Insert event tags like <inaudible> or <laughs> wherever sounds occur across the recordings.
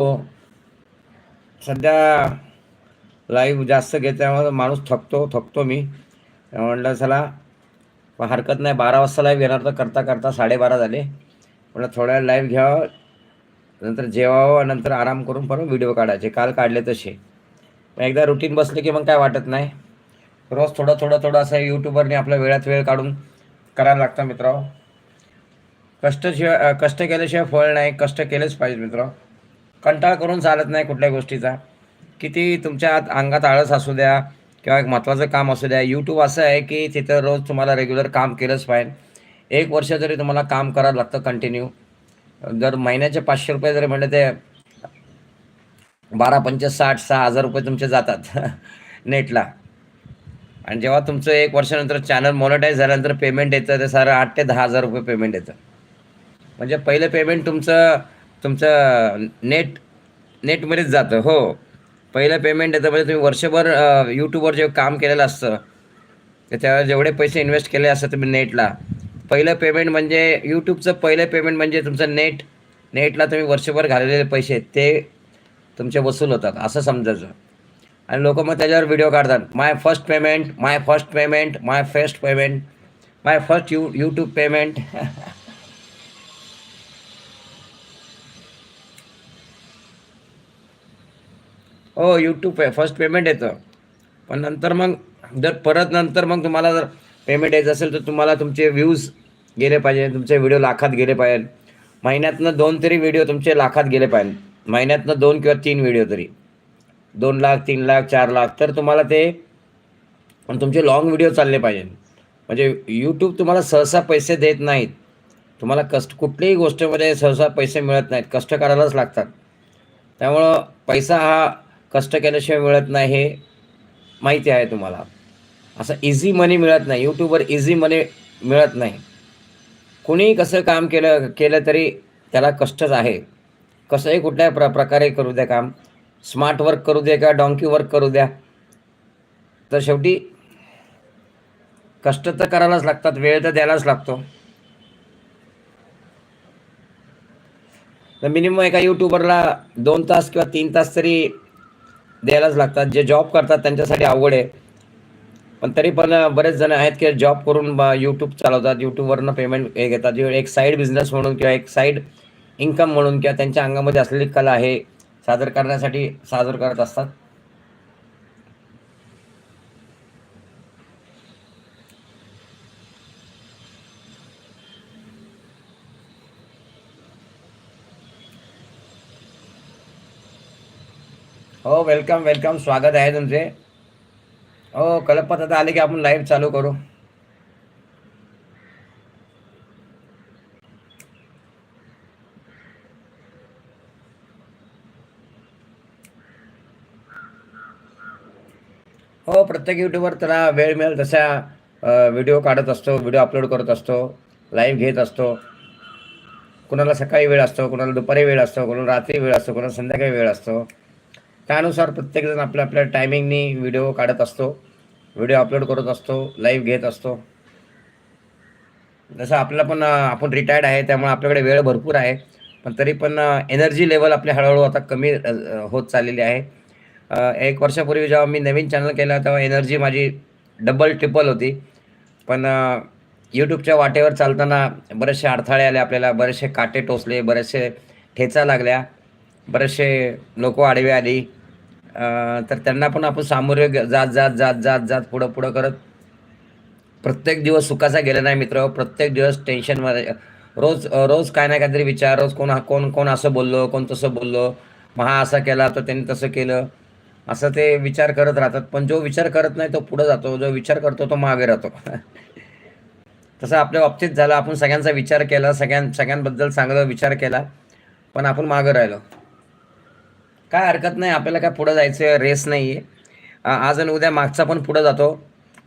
हो. सध्या लाईव्ह जास्त घेतल्यामुळे माणूस थकतो थकतो मी. म्हणलं चला हरकत नाही बारा वाजता लाईव्ह घेणार तर करता करता साडेबारा झाले. म्हटलं थोड्या वेळ लाईव्ह घ्यावं नंतर जेवावं नंतर आराम करून परत व्हिडिओ काढायचे. काल काढले तसे. मग एकदा रुटीन बसले की मग काय वाटत नाही. रोज थोडं थोडं थोडं असं यूट्यूबरने आपल्या वेळात वेळ काढून करायला लागतं मित्रांनो. कष्टशिवाय कष्ट केल्याशिवाय फळ नाही. कष्ट केलेच पाहिजे मित्रांनो. कंटाळ करून चालत नाही कुठल्या गोष्टीचा. किती तुमच्या आत अंगात आळस असू द्या किंवा एक महत्त्वाचं काम असू द्या. यूट्यूब असं आहे की तिथं रोज तुम्हाला रेग्युलर काम केलंच पाहिजे. एक वर्ष जरी तुम्हाला काम करावं लागतं कंटिन्यू जर महिन्याचे पाचशे रुपये जरी म्हणलं ते बारा पंच साठ सहा हजार रुपये तुमचे जातात <laughs> नेटला. आणि जेव्हा तुमचं एक वर्षानंतर चॅनल मॉनिटाईज झाल्यानंतर पेमेंट येतं ते सारं आठ ते दहा हजार रुपये पेमेंट येतं. म्हणजे पहिलं पेमेंट तुमचं तुमचं नेट नेटमध्येच जातं हो. पहिलं पेमेंट येतं म्हणजे तुम्ही वर्षभर यूट्यूबवर जे काम केलेलं असतं त्याच्यावर जेवढे पैसे इन्व्हेस्ट केले असतात तुम्ही नेटला पहिलं पेमेंट म्हणजे यूट्यूबचं पहिलं पेमेंट म्हणजे तुमचं नेट नेटला तुम्ही वर्षभर घालवलेले पैसे ते तुमचे वसूल होतात असं समजायचं. आणि लोक मग त्याच्यावर व्हिडिओ काढतात my first payment my first payment my first payment my first you YouTube payment हो यूट्यूब पे फर्स्ट पेमेंट येतं. पण नंतर मग जर परत नंतर मग तुम्हाला जर पेमेंट यायचं असेल तर तुम्हाला तुमचे व्ह्यूज गेले पाहिजे तुमचे व्हिडिओ लाखात गेले पाहिजे. महिन्यातनं दोन तरी व्हिडिओ तुमचे लाखात गेले पाहिजे. महिन्यातनं दोन किंवा तीन व्हिडिओ तरी. दोन लाख तीन लाख चार लाख. तर तुम्हाला ते पण तुमचे लाँग व्हिडिओ चालले पाहिजे. म्हणजे यूट्यूब तुम्हाला सहसा पैसे देत नाहीत. तुम्हाला कष्ट कुठल्याही गोष्टीमध्ये सहसा पैसे मिळत नाहीत. कष्ट करायलाच लागतात. त्यामुळं पैसा हा कष्ट केल्याशिवाय मिळत नाही हे माहिती आहे तुम्हाला. असं इझी मनी मिळत नाही. यूट्यूबवर इझी मनी मिळत नाही. कुणी कसं काम केलं केलं तरी त्याला कष्टच आहे. कसंही कुठल्याही प्र प्रकारे करू द्या काम. स्मार्ट वर्क करू द्या किंवा डॉंकी वर्क करू द्या. तर शेवटी कष्ट तर करायलाच लागतात वेळ तर द्यायलाच लागतो. तर मिनिमम एका यूट्यूबरला दोन तास किंवा तीन तास तरी द्यायलाच लागतात. जे जॉब करतात त्यांच्यासाठी अवघड आहे. पण तरी पण बरेच जण आहेत की जॉब करून यूट्यूब चालवतात. यूट्यूबवरनं पेमेंट हे घेतात. जे एक साईड बिझनेस म्हणून किंवा एक साईड इन्कम म्हणून किंवा त्यांच्या अंगामध्ये असलेली कला आहे सादर करण्यासाठी सादर करत असतात. हो वेलकम वेलकम स्वागत आहे तुमचे. हो कल्पत आता आले की आपण लाईव्ह चालू करू. हो प्रत्येक युट्यूबवर त्याला वेळ मिळेल तसा व्हिडिओ काढत असतो व्हिडिओ अपलोड करत असतो लाईव्ह घेत असतो. कुणाला सकाळी वेळ असतो कुणाला दुपारी वेळ असतो कुणाला रात्री वेळ असतो कुणाला संध्याकाळी वेळ असतो. त्यानुसार प्रत्येकजण आपल्या आपल्या टायमिंगनी व्हिडिओ काढत असतो. व्हिडिओ अपलोड करत असतो लाईव्ह घेत असतो. जसं आपल्याला पण आपण रिटायर्ड आहे त्यामुळे आपल्याकडे वेळ भरपूर आहे. पण तरी पण एनर्जी लेवल आपली हळूहळू आता कमी होत चाललेली आहे. एक वर्षापूर्वी जेव्हा मी नवीन चॅनल केला तेव्हा एनर्जी माझी डबल ट्रिपल होती. पण यूट्यूबच्या वाटेवर चालताना बरेचसे अडथळे आले आपल्याला बरेचसे काटे टोचले बरेचसे ठेचा लागल्या बरेचसे लोक आडवे आली. तर त्यांना पण आपण सामोरे जात जात जात जात जात पुढं पुढं करत प्रत्येक दिवस सुखाचा गेला नाही मित्र. प्रत्येक दिवस टेन्शनमध्ये रोज रोज काय नाही काहीतरी विचार रोज कोण कोण कोण असं बोललो कोण तसं बोललो. महा असा केला तर त्यांनी तसं केलं. असं ते विचार करत राहतात. पण जो विचार करत नाही तो पुढं जातो. जो विचार करतो तो मागे राहतो. <laughs> तसं आपल्या बाबतीत झालं. आपण सगळ्यांचा विचार केला सगळ्यां सगळ्यांबद्दल चांगला विचार केला. पण आपण मागं राहिलो. काय हरकत नाही आपल्याला काय पुढं जायचं रेस नाही आहे आज आणि उद्या मागचा पण पुढं जातो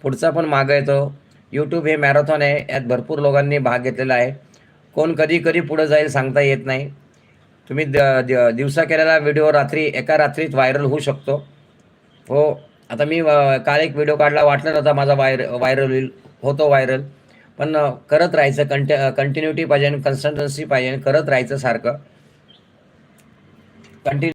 पुढचा पण मागं येतो. यूट्यूब हे मॅरेथॉन आहे यात भरपूर लोकांनी भाग घेतलेला आहे. कोण कधी कधी पुढं जाईल सांगता येत नाही. तुम्ही द दिवसा केलेला व्हिडिओ रात्री एका रात्रीत व्हायरल होऊ शकतो. हो आता मी काल एक व्हिडिओ काढला वाटलं नव्हता माझा वायर व्हायरल होईल होतो व्हायरल पण करत राहायचं कंट कंटिन्युटी पाहिजे कन्सल्टन्सी पाहिजे करत राहायचं सारखं. कंटिन्यू